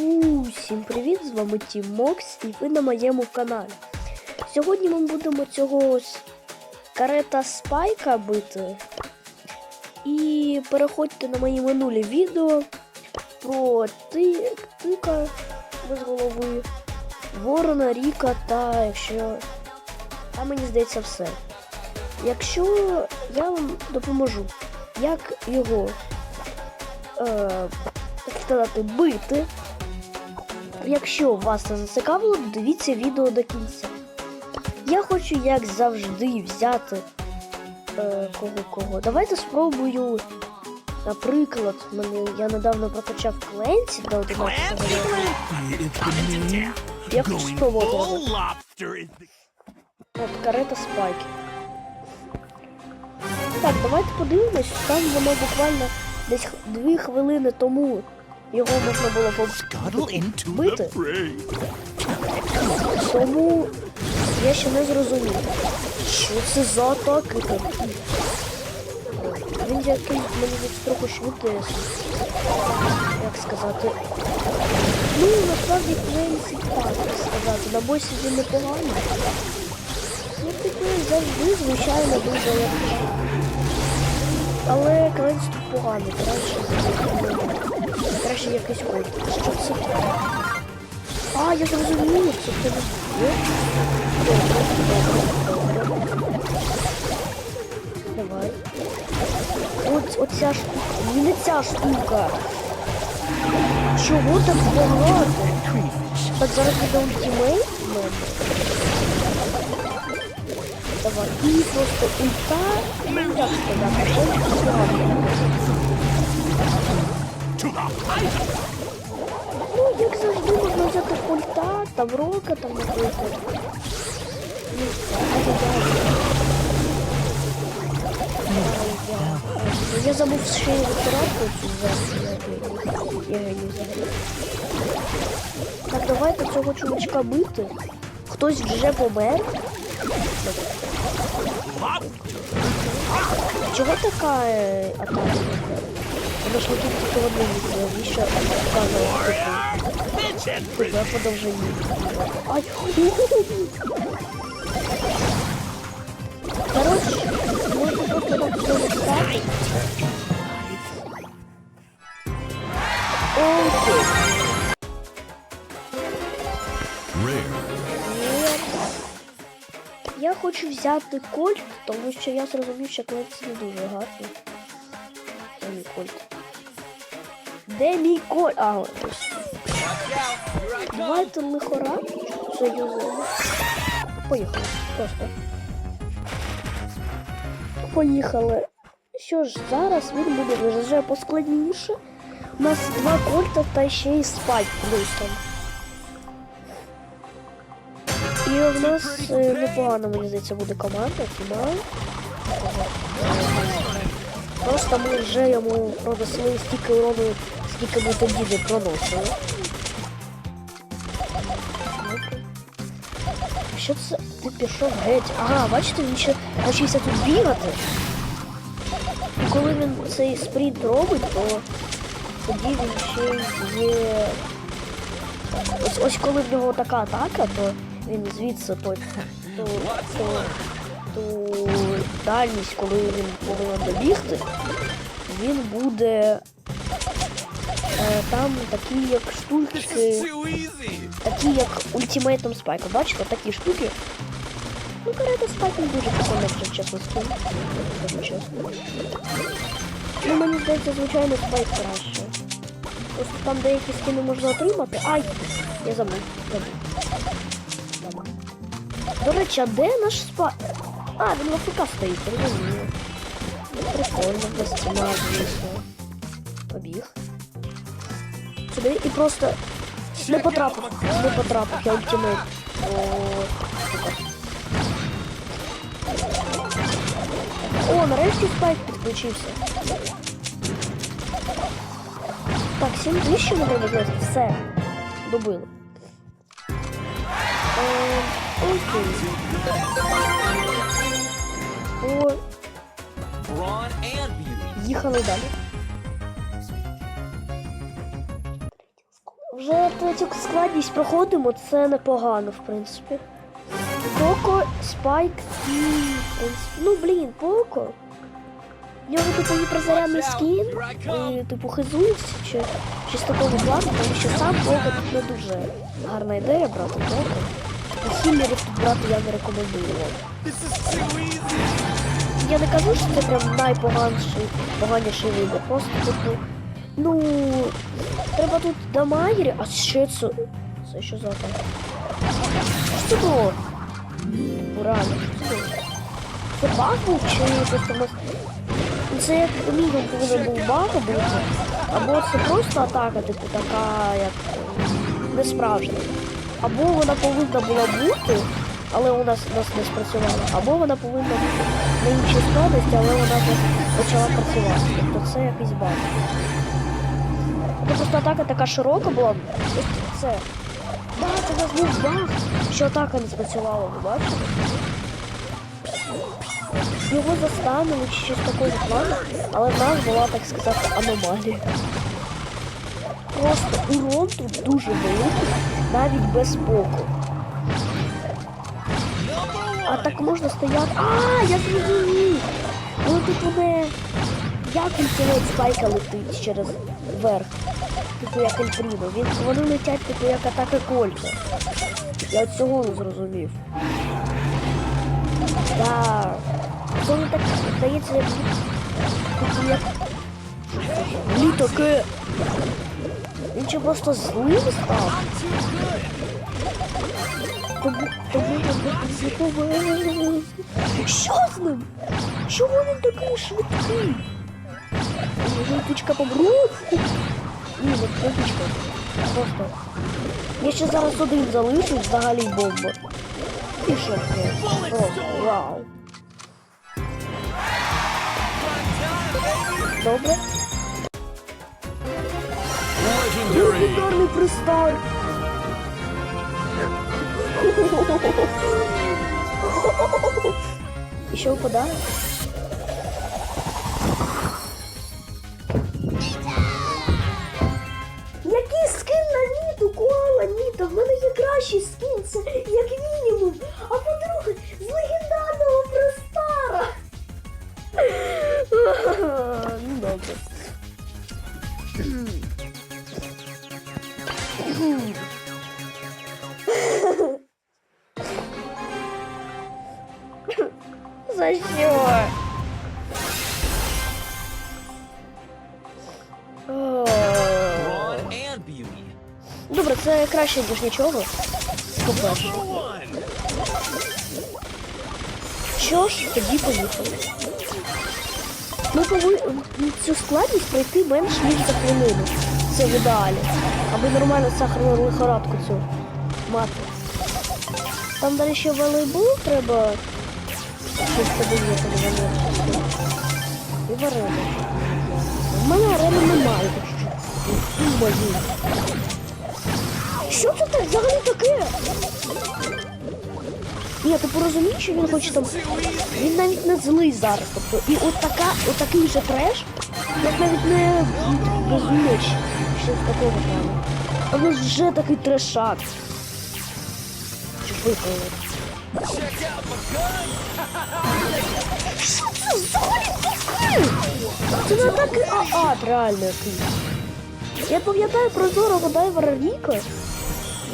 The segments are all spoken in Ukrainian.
Усім привіт! З вами Тім Мокс і ви на моєму каналі. Сьогодні ми будемо цього карета Спайка бити. І переходьте на мої минулі відео про ти, тика без голови, Ворона, Ріка та якщо. Та мені здається все. Якщо я вам допоможу, як його е, так сказати, бити. Якщо вас це зацікавило, дивіться відео до кінця. Я хочу, як завжди, взяти е, кого кого. Давайте спробую. Наприклад, мене я недавно прокачав Кленсі до 11 Clancy, років. Clancy, it's time to tap. Я хочу спробувати От карета Спайки. Так, давайте подивимось. Там воно буквально десь х- дві хвилини тому його можна було побити. Бити. Тому я ще не зрозумів, що це за атаки такі. Він який мені трохи швидкий, як сказати. Ну, насправді Кленсі так сказати. На босі він непоганий. Ну, типу, завжди, звичайно, дуже як. Але Кленсі тут поганий, краще, краще якийсь код. Що це? А, я зрозумів, це тебе. Давай. От, оця штука. Не ця штука. Чого так багато? Так зараз буде ультимейт. Давай. І просто ульта. Ну, як сказати, Ну, як завжди, можна взяти пульта, там рока, там наприклад. Ну, ай-яй-яй. Ну, Я забув ще й витирати цю версію. Я її взагалі. Так, давайте цього чувачка бити. Хтось вже помер. Чого така е, атака? Вона ж не тільки в одному, навіщо показувала типу. Pitch and Тебе продовження. Ай! Я хочу взяти кольт, тому що я зрозумів, що кольт не дуже мій кольт? Де мій кольт? А, ось. Давайте лихора заюзаємо. Поїхали. Просто. Поїхали. Що ж, зараз він буде вже поскладніше. У нас два кольта та ще й спайк плюсом. І в нас е, непогано, мені здається, буде команда, фінал. Просто ми вже йому пронесли стільки урону, скільки ми тоді не проносили. Що це? Ти пішов геть. Ага, бачите, він ще навчився тут бігати. І коли він цей спринт робить, то тоді він ще є. Ось, ось коли в нього така атака, то він звідси то, ту, ту, ту дальність, коли він повинен добігти, він буде там такі як штучки. Такі як ультимейтом спайка. Бачите, такі штуки. Ну, карета спайк не дуже прикольно, якщо чесно. Скажу. Ну, мені здається, звичайно, спайк краще. Просто там деякі скини можна отримати. Ай! Я забув. Забув. Забув. До речі, а де наш спайк? А, він в АФК стоїть, розумію. Прикольно, без стіна, звісно. Сюди і просто не потрапив, не потрапив, я ультимейт. О, супер. О, нарешті спайк підключився. Так, 7 тисяч не треба знати. Все. Добили. Е, окей. О, Brawn and beauty. їхали далі. Вже третю складність проходимо, це непогано, в принципі. Поко, Спайк і. Ну блін, Поко. В нього типу гіперзарядний скін, і типу хизується чи, з такого плану, тому що сам Поко тут не дуже гарна ідея брати Поко. І хіллерів тут брати я не рекомендую. Я не кажу, що це прям найпоганіший поганіший вибір. Просто типу, ну треба тут дамагері, а ще це. Це що за там? Що це було? Типу, що це було? Це баг був чи просто нас. Ну, Це як мінімум повинен був баг бути. Або це просто атака, типу, така як е, не справжня. Або вона повинна була бути, але у нас, нас не спрацювала. Або вона повинна бути на іншій складності, але вона вже почала працювати. Тобто це якийсь баг. Просто атака така широка була. Це. Да, це у нас був баг, що атака не спрацювала, ви бачите? Його застанули чи щось такого плану, але в нас була, так сказати, аномалія. Просто урон тут дуже великий, навіть без боку. Так можна стояти. А, я зрозумів. Ну типу не. Як кінцевець спайка летить через верх. Типу як Ельфріно. Він вони летять, типу як атака кольця. Я от цього не зрозумів. Так. Це не так здається, як типу як. Ні таке. Він чи просто злим став? Він Що з ним? Чому він такий швидкий? Може, птичка помруть? Ні, не птичка. Просто. Я ще зараз один залишу, взагалі бомба. І що це? О, вау. Добре. Легендарний пристар. І що краще, ніж нічого. По-перше. Що ж, тоді поїхали. Ми повинні цю складність пройти менш ніж за хвилину. Це в ідеалі. Аби нормально сахарну лихорадку цю мати. Там далі ще волейбол треба щось подивити на мене. І варено. В мене арени немає, мої. Що це так взагалі таке? Ні, ти порозумієш, що він хоче там. Він навіть не злий зараз. Тобто, і от така, от такий же треш, як навіть не безуміч. Щось такого плану. А в нас вже такий трешак. Gun. Що це взагалі таке? Це не такий ААТ реально якийсь. Я пам'ятаю про зорого дайвера Ріка.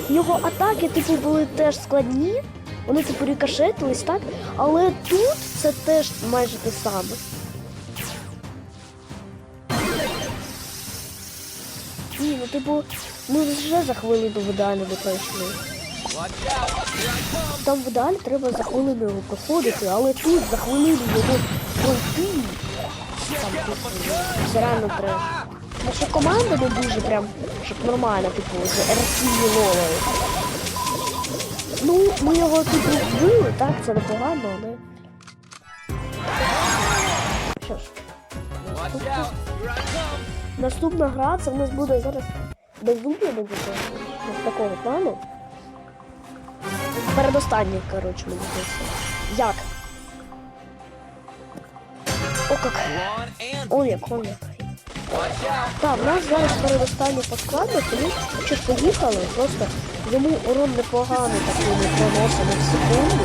Його атаки, типу, були теж складні. Вони типу рикошетились, так? Але тут це теж майже те саме. Ні, ну типу, ми вже за хвилину в ідеалі не пройшли. Там в ідеалі треба за хвилину проходити, але тут за хвилину його пройти. Там типу, це реально треба. Наша команда не дуже прям, щоб нормально, типу, з РСі ловили. Ну, ми його типу вбили, так, це непогано, але. Що ж, наступна гра це в нас буде зараз безумно буде щось такого плану. Передостанній, коротше, мені здається. Як? О, як. О, як, он як. Так, в нас зараз передостанню по складу, тому що поїхали, просто йому урон непоганий такий не проносимо в секунду.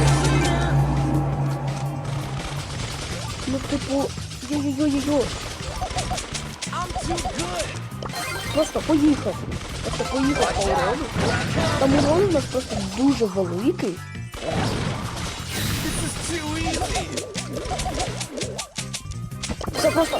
Ну типу... йо-йо-йо-йо. Просто поїхав. Просто поїхав по урону. Там урон у нас просто дуже великий. Це просто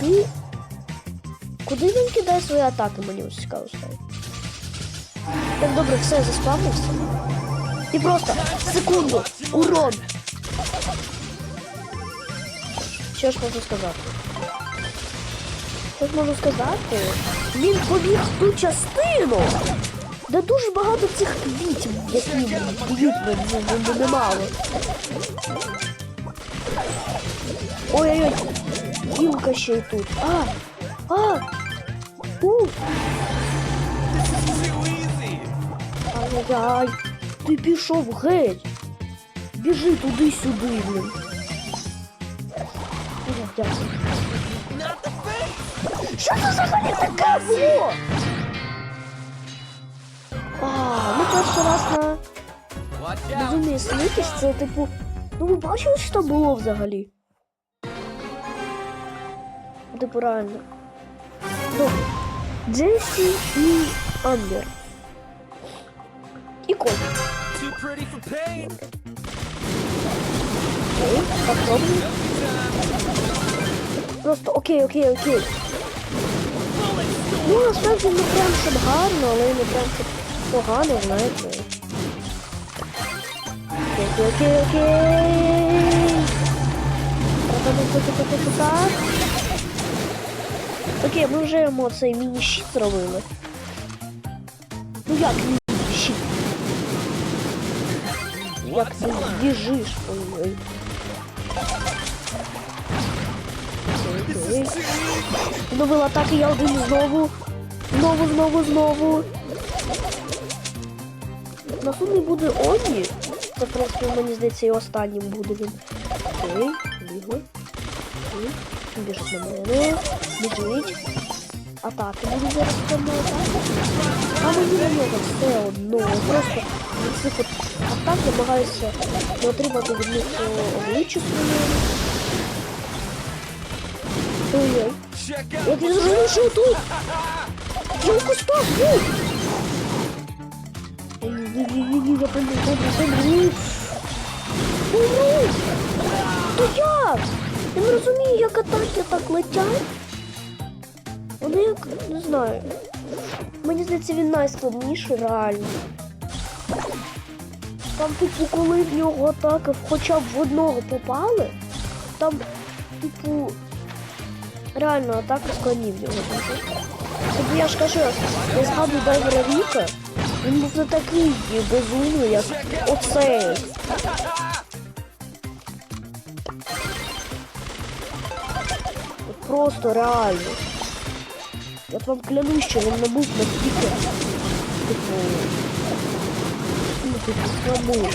куди? Куди він кидає свої атаки, мені ось цікаво стало. Так, добре, все, заспавнився. І просто секунду, урон. Що ж можу сказати? Що ж можу сказати? Він побіг в ту частину, де дуже багато цих відьм, які б'ють ми не- не- немало. Ой-ой-ой, гілка ще й тут. А! А! У! This is too easy! Ай-яй-яй, ти пішов геть. Біжи туди-сюди, блін. Ой, Дякую. Not the face! Що це взагалі таке було? А, ну перший раз на Watch out! безумній сліпість це типу. Ну ви бачили, що там було взагалі? Типу реально. Добре. Джесі і Амбер. For pain! Окей, попробуємо. Просто окей, окей, окей. Ну, насправді не прям щоб гарно, але не прям щоб погано, знаєте. Окей, окей, окей, окей. Та-та-та-та-та-та-та. Окей, ми вже йому цей міні-щит зробили. Ну як міні-щит? Як ти біжиш? Easy! Відновив атаки, я один знову. Знову, знову, знову. Наступний буде Оні. Це, принципі, мені здається, і останнім буде він. Окей, бігли. Окей. Він Біжить на мене. Біжить. Атаки будуть зараз там на атаку. А мені на нього все одно. Я Просто від цих от атак намагаюся не отримати від них е, обличчя своє. Ой-ой. Check Я out! не зрозумів, що тут. Я в кустах був. Ні-ні-ні-ні, я пойду, добре, добре. Умри! То як? Я не розумію, як атаки так летять. Вони як, не знаю. Мені здається, він найскладніший реально. Там, типу, коли в нього атаки хоча б в одного попали, там, типу, реально атака складні в нього. Тобто я ж кажу, я згадую Дайвера Віка, він був не такий безумний, як оцей. Просто реально. Я вам клянусь, що він не був настільки, типу, ну, типу, слабий.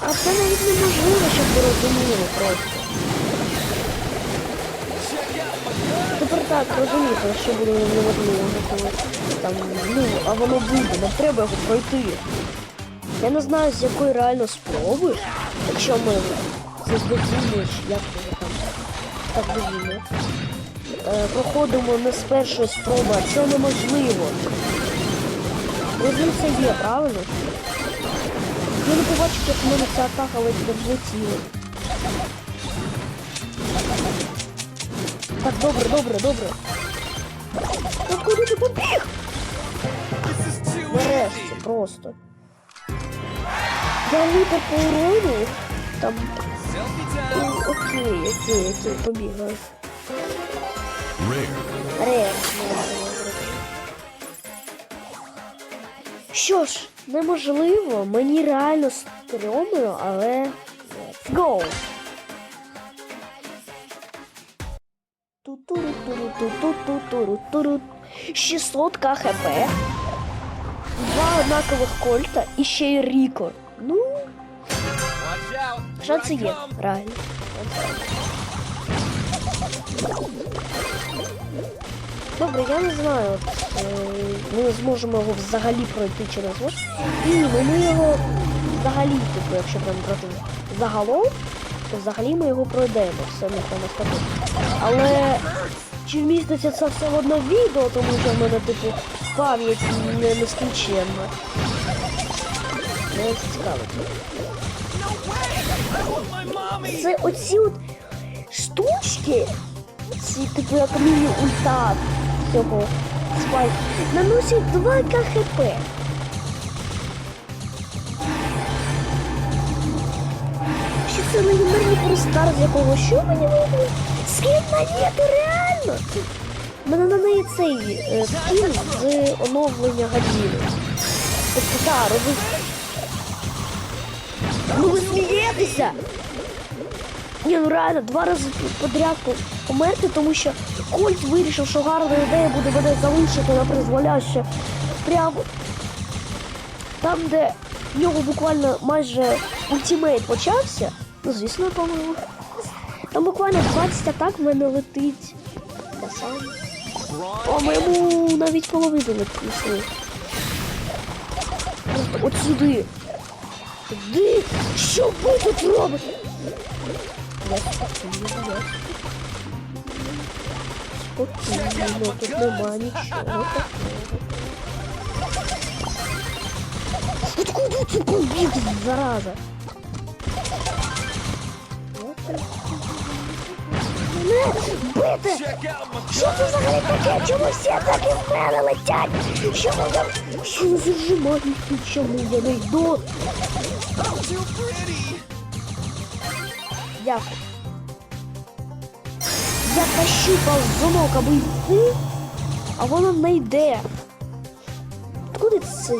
А це навіть неможливо, щоб ви розуміли просто. Тепер так, розумієте, що буде неможливо, коли там, ну, а воно буде, нам треба його пройти. Я не знаю, з якої реально спроби, якщо ми безумно, як там, так е, проходимо не з першої спроби, це неможливо. Різниця є, правильно? Я не побачив, як в мене ця атака ледь не влетіла. Так, добре, добре, добре. От куди ти побіг? Нарешті, просто. Я літер по урону, там Окей, окей, окей, побігли. Rare. Ре. Що ж, неможливо, мені реально стрьомно, але let's go. Ту-туру-туру-ту-ту-туру-туру. 600 КХП. Два однакових кольта і ще й Ріко. Ну, шанси є, реально. Добре, я не знаю. Е, ми не зможемо його взагалі пройти зможемо. Ні, ну ми його взагалі, типу, якщо прям брати загалом, то взагалі ми його пройдемо, все не скажу. Але чи вміститься це все в одне відео, тому що в мене, типу, пам'ять не нескінченна. Не. My mommy. Це оці от штучки, ці типу як міні-ульта цього спайк, наносять 2 КХП. Що це легендарний простар з якого що мені вийде? Скін монети, реально! Мене на неї цей е, з оновлення години. Тобто, так, робить. Ну ви смієтеся! Ні, ну реально, два рази подряд померти, тому що Кольт вирішив, що гарна ідея буде мене залишити на призволяще. Прямо там, де в нього буквально майже ультимейт почався. Ну, звісно, по-моєму. Там буквально 20 атак в мене летить. Я сам. По-моєму, навіть половину не пішли. От сюди. Сюди! Що ви тут робите? Я спокійно, я тут нема нічого такого. Откуда ти побіг, зараза? Бити! Що це взагалі таке? Чому всі атаки в мене летять? Ви там? Що ви зажимаєте? Чому я не йду? Дякую. Я тащу ползунок, аби йти, а воно не йде. Куди це?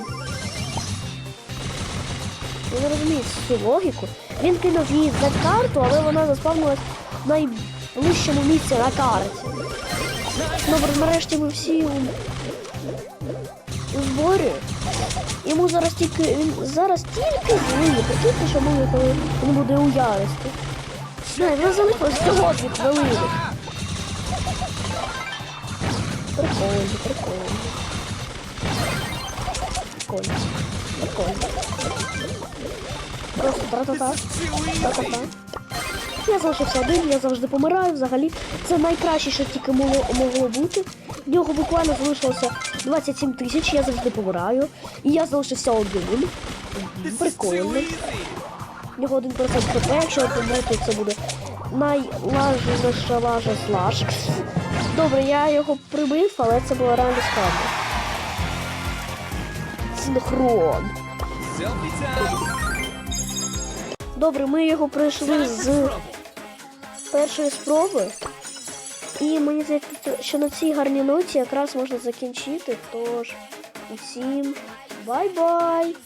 Я не розумію цю логіку. Він кинув її за карту, але вона заспавнилась в найближчому місці на карті. Добре, нарешті ми всі у, у зборі. Йому зараз тільки він зараз тільки злий. Прикиньте, що ми коли він буде у ярості. Не, він залишилось всього дві хвилини. Прикольно, прикольно. Прикольно. Прикольно. Просто тра-та-та. Та-та-та. Я залишився один, я завжди помираю. Взагалі, це найкраще, що тільки могло, могло бути. В нього буквально залишилося 27 тисяч, я завжди помираю. І я залишився один. Прикольно. В нього 1% хп, якщо я помру, це буде найлажніша лажа слаж. Добре, я його прибив, але це було реально складно. Синхрон. Добре, ми його пройшли з першої спроби. І мені здається, що на цій гарній ноті якраз можна закінчити. Тож, усім бай-бай!